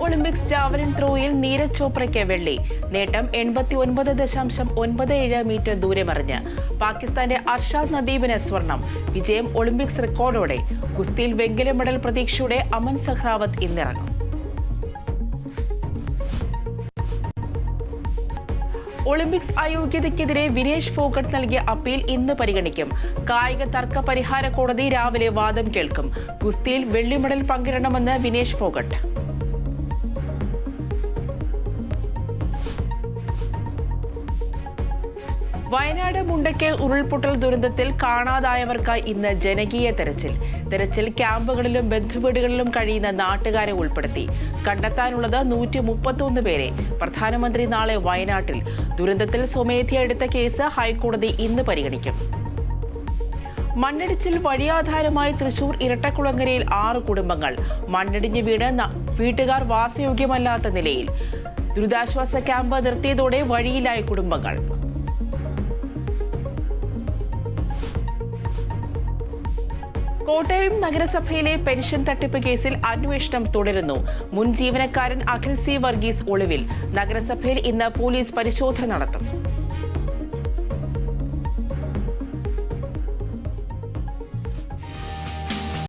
Olympics javelin ത്രോയിൽ നീരജ് ചോപ്രയ്ക്ക് വെള്ളി. നേട്ടം എൺപത്തി ഒൻപത് ദശാംശം ഒൻപത് ഏഴ് മീറ്റർ ദൂരമറിഞ്ഞ്. പാകിസ്ഥാന്റെ അർഷാദ് നദീബിന് സ്വർണം. വിജയം ഒളിമ്പിക്സ് റെക്കോർഡോടെ. ഗുസ്തിയിൽ വെങ്കല മെഡൽ പ്രതീക്ഷയുടെ അമൻ സഹ്റാവത്ത് ഇന്നിറങ്ങും. ഒളിമ്പിക്സ് അയോഗ്യതയ്ക്കെതിരെ വിനേഷ് ഫോഗട്ട് നൽകിയ അപ്പീൽ ഇന്ന് പരിഗണിക്കും. കായിക തർക്ക പരിഹാര കോടതി രാവിലെ വാദം കേൾക്കും. ഗുസ്തിയിൽ വെള്ളി മെഡൽ പങ്കിടണമെന്ന് വിനേഷ് ഫോഗട്ട്. വയനാട് മുണ്ടയ്ക്ക് ഉരുൾപൊട്ടൽ ദുരന്തത്തിൽ കാണാതായവർക്കായി ഇന്ന് ജനകീയ തെരച്ചിൽ. തെരച്ചിൽ ക്യാമ്പുകളിലും ബന്ധുവീടുകളിലും കഴിയുന്ന നാട്ടുകാരെ ഉൾപ്പെടുത്തി. കണ്ടെത്താനുള്ളത് നൂറ്റി മുപ്പത്തൊന്ന് പേരെ. പ്രധാനമന്ത്രി നാളെ വയനാട്ടിൽ. ദുരന്തത്തിൽ സ്വമേധയ എടുത്ത കേസ് ഹൈക്കോടതി ഇന്ന് പരിഗണിക്കും. മണ്ണിടിച്ചിൽ വഴിയാധാരമായി തൃശൂർ ഇരട്ടക്കുളങ്ങരയിൽ ആറ് കുടുംബങ്ങൾ. മണ്ണിടിഞ്ഞ് വീട് വീട്ടുകാർ വാസയോഗ്യമല്ലാത്ത നിലയിൽ. ദുരിതാശ്വാസ ക്യാമ്പ് നിർത്തിയതോടെ വഴിയിലായ കുടുംബങ്ങൾ. കോട്ടയം നഗരസഭയിലെ പെൻഷൻ തട്ടിപ്പ് കേസിൽ അന്വേഷണം തുടരുന്നു. മുൻ ജീവനക്കാരൻ അഖിൽ സി വർഗീസ് ഒളിവിൽ. നഗരസഭയിൽ ഇന്ന് പോലീസ് പരിശോധന നടത്തും.